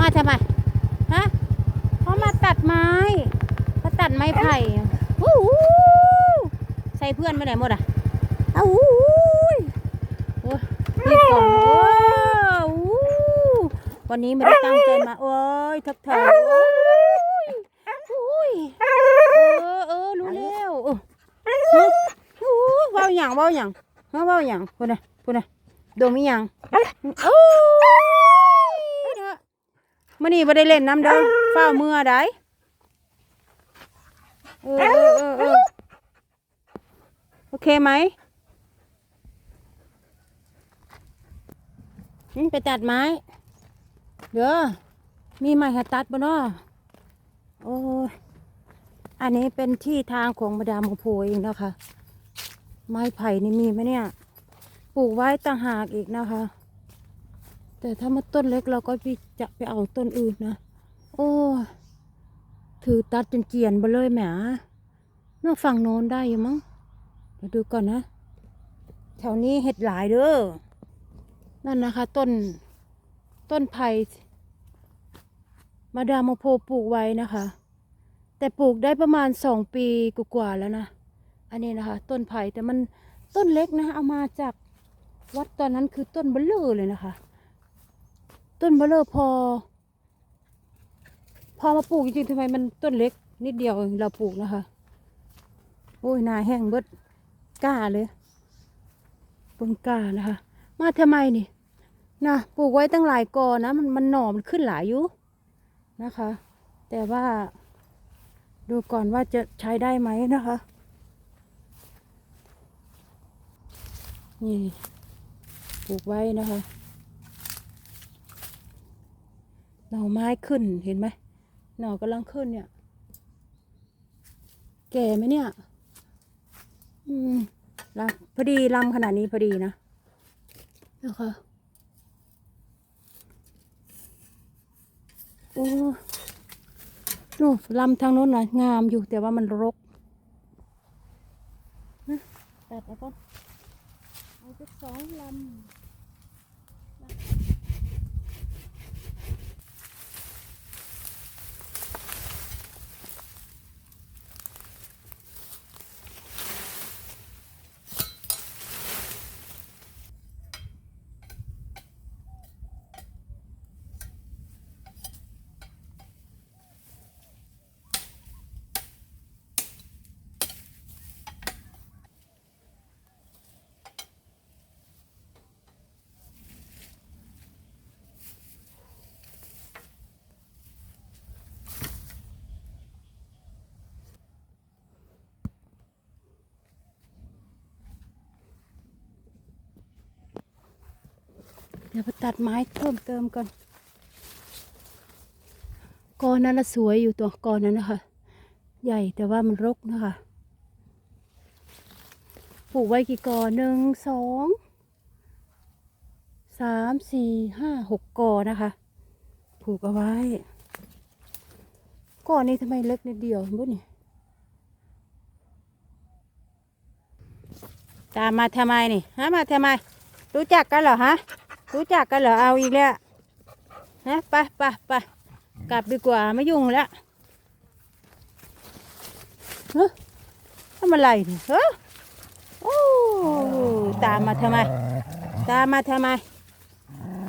มาทำไมฮะเขามาตัดไม้เขาตัดไม้ไผ่วู้วู้ใส่เพื่อนไปไหนหมดอะเอ้าวู้วู้โอ้ยรีบก่อนโอ้วู้วันนี้ไม่ได้ตั้งใจมา โอ้ยทักทายโอ้ยโอ้ยเออเออรู้แล้วเออฮะโอ้เว้าหยังเว้าหยังฮะเว้าหยังพูดนะพูดนะโดมอีหยังโอ้ยเด้อ มื่อนี้ไม่ได้เล่นน้ำเด้อเฝ้าเมื่อได้เออเออเออเออโอเคไหมไปตัดไม้ เด้อมีไม้ให้ตัดบ่เนาะโอ้อันนี้เป็นที่ทางของมาดามโมโพเองนะคะ ไม้ไผ่นี่มีไหมเนี่ย ปลูกไว้ต่างหากอีกนะคะ แต่ถ้ามาต้นเล็กเราก็ไปจะไปเอาต้นอื่นนะ โอ้ถือตัดจนเจียนไปเลยแหมนอกฝั่งโน้นได้อยู่มั้งเดี๋ยวดูก่อนนะ แถวนี้เห็ดหลายเด้อ นั่นนะคะ ต้นต้นไผ่มาดามโพปลูกไว้นะคะ แต่ปลูกได้ประมาณสองปีกว่าแล้วนะ อันนี้นะคะ ต้นไผ่แต่มันต้นเล็กนะ เอามาจากวัดตอนนั้นคือต้นเบลเลอร์เลยนะคะ ต้นเบลเลอร์พอ พอมาปลูกจริงๆทำไมมันต้นเล็ก นิดเดียวเราปลูกนะคะโอ้ยนาแห้งเบิดกล้าเลยเบิ่งกล้านะคะ มาทำไมนี่นะปลูกไว้ตั้งหลายกอนะมันมันหน่อมันขึ้นหลายอยู่นะคะ แต่ว่า ดูก่อนว่าจะใช้ได้ไหมนะคะ นี่ปลูกไว้นะคะ หน่อไม้ขึ้นเห็นไหมหน่อกำลังขึ้นเนี่ย แก่ไหมเนี่ย อืมลำพอดีลำขนาดนี้พอดีนะนะคะโอ้นู่ลำทางโน้นน่ะงามอยู่แต่ว่ามันรกนะตัดแล้วก็เอาไปสองลำ ดี๋ยวไปตัดไม้เพิ่มเติมก่อนกอนั้นละสวยอยู่ตัวกอนั้นนะคะ ใหญ่แต่ว่ามันรกนะคะปลูกไว้กี่กอหนึ่งสองสามสี่ห้าหกกอนะคะปลูกเอาไว้กอนี้ทำไมเล็กนิดเดียวบุ้นี่ตามมาทำไมนี่ฮะมาทำไม รู้จักกันเหรอฮะ รู้จักกันเหรอเอาอีกแล้วฮะไปไปไปกลับดีกว่าไม่ยุ่งแล้วเฮ้ยทำอะไรเนี่ยเฮ้ยโอ้ตามมาทำไม ตามมาทำไม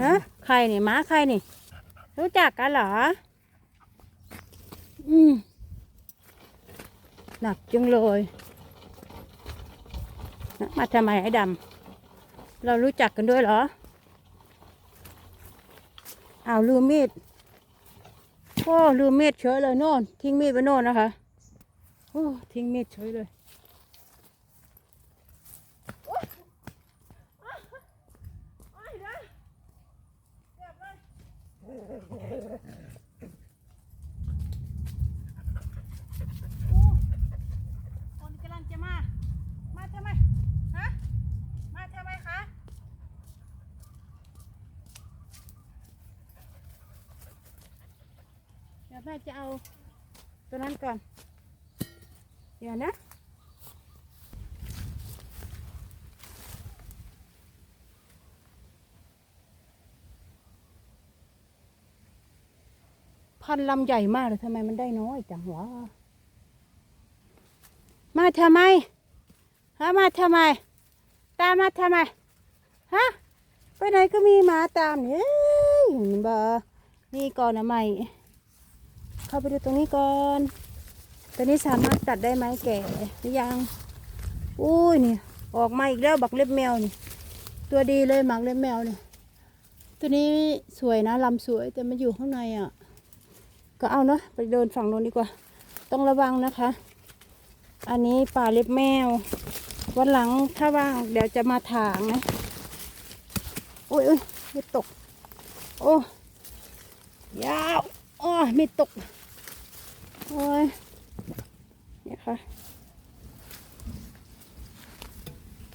ฮะใครนี่หม้าใครนี่ รู้จักกันเหรอ อืมหนักจังเลยมาทำไมไอ้ดำเรารู้จักกันด้วยเหรอ อ้าวลืมมีดโอ้ลืมมีดเฉยเลยโน่นทิ้งมีดไปโน่นนะคะโอ้ทิ้งมีดเฉยเลย คนกำลังจะมา มาทำไม ฮะ มาทำไมคะ เดี๋ยว แม่จะเอาตัวนั้นก่อน เดี๋ยวนะคันลำใหญ่มากเลยทำไมมันได้น้อยจังวะมาทำไมฮะมาทำไม ตามมาทำไมฮะไปไหนก็มีหมาตามเนี่ยเอ้ยเห็นบ่นี่ก่อนนะไม่ เข้าไปดูตรงนี้ก่อนตัวนี้สามารถตัดได้ไหมแก่หรือยังอุ้ยนี่ออกมาอีกแล้วบักเล็บแมวนี่ ตัวดีเลยหมักเล็บแมวเนี่ยตัวนี้สวยนะลำสวยแต่มันอยู่ข้างในอะ ก็เอาเนาะไปเดินฝั่งโน้นดีกว่า ต้องระวังนะคะ อันนี้ป่าเล็บแมว วันหลังถ้าว่างเดี๋ยวจะมาถางนะโอ้ยโอ้ยไม่ตก โอ้ยาว โอ้ยไม่ตก โอ้ยเนี่ยค่ะ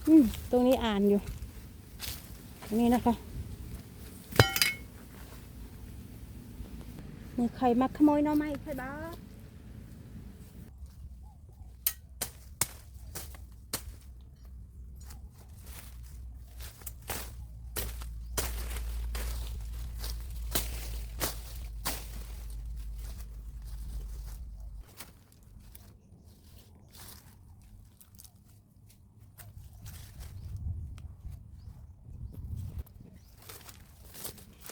อืม ตรงนี้อ่านอยู่ ตรงนี้นะคะ มีใครมาขโมยน้อไม้ใช่บ้า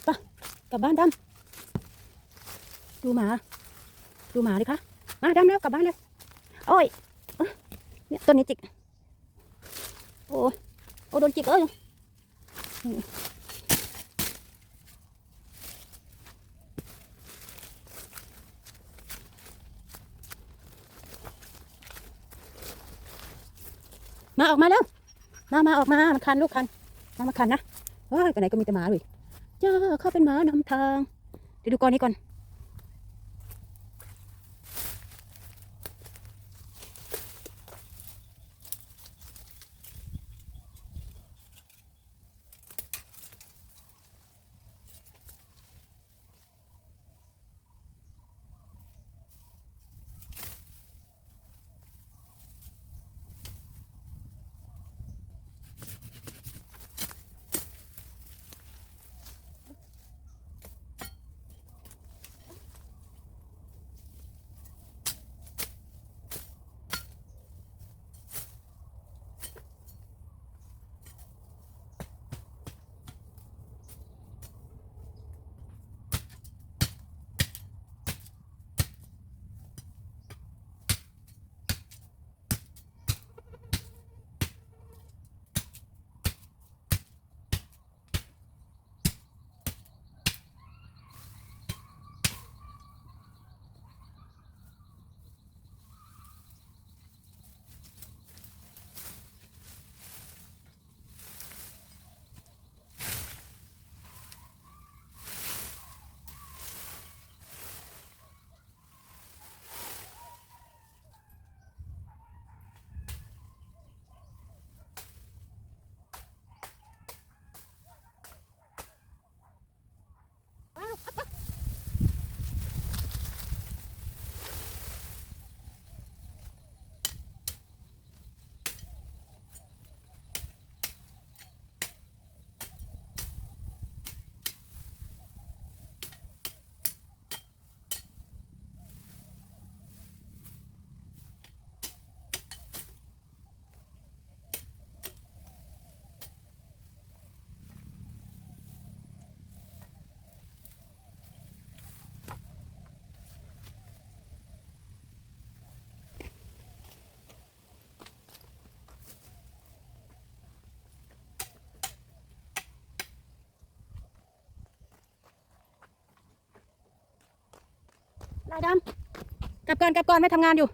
ปะ กลับบ้านดำดูหมา ดูหมาดิคะมาดำแล้วกลับบ้านเลยโอ้ยเอ้ยเนี่ยต้นนี้จิกโอ้ยโอ้โดนจิกเอ้ยมาออกมาแล้วมามาออกมา มันคันลูกคันมามาคันนะเฮ้ยไปไหนก็มีแต่หมาเลย เจอเขาเป็นหมานำทางเดี๋ยวดูก่อนนี้ก่อน ลายดำกลับก่อนกลับก่อนไม่ทำงานอยู่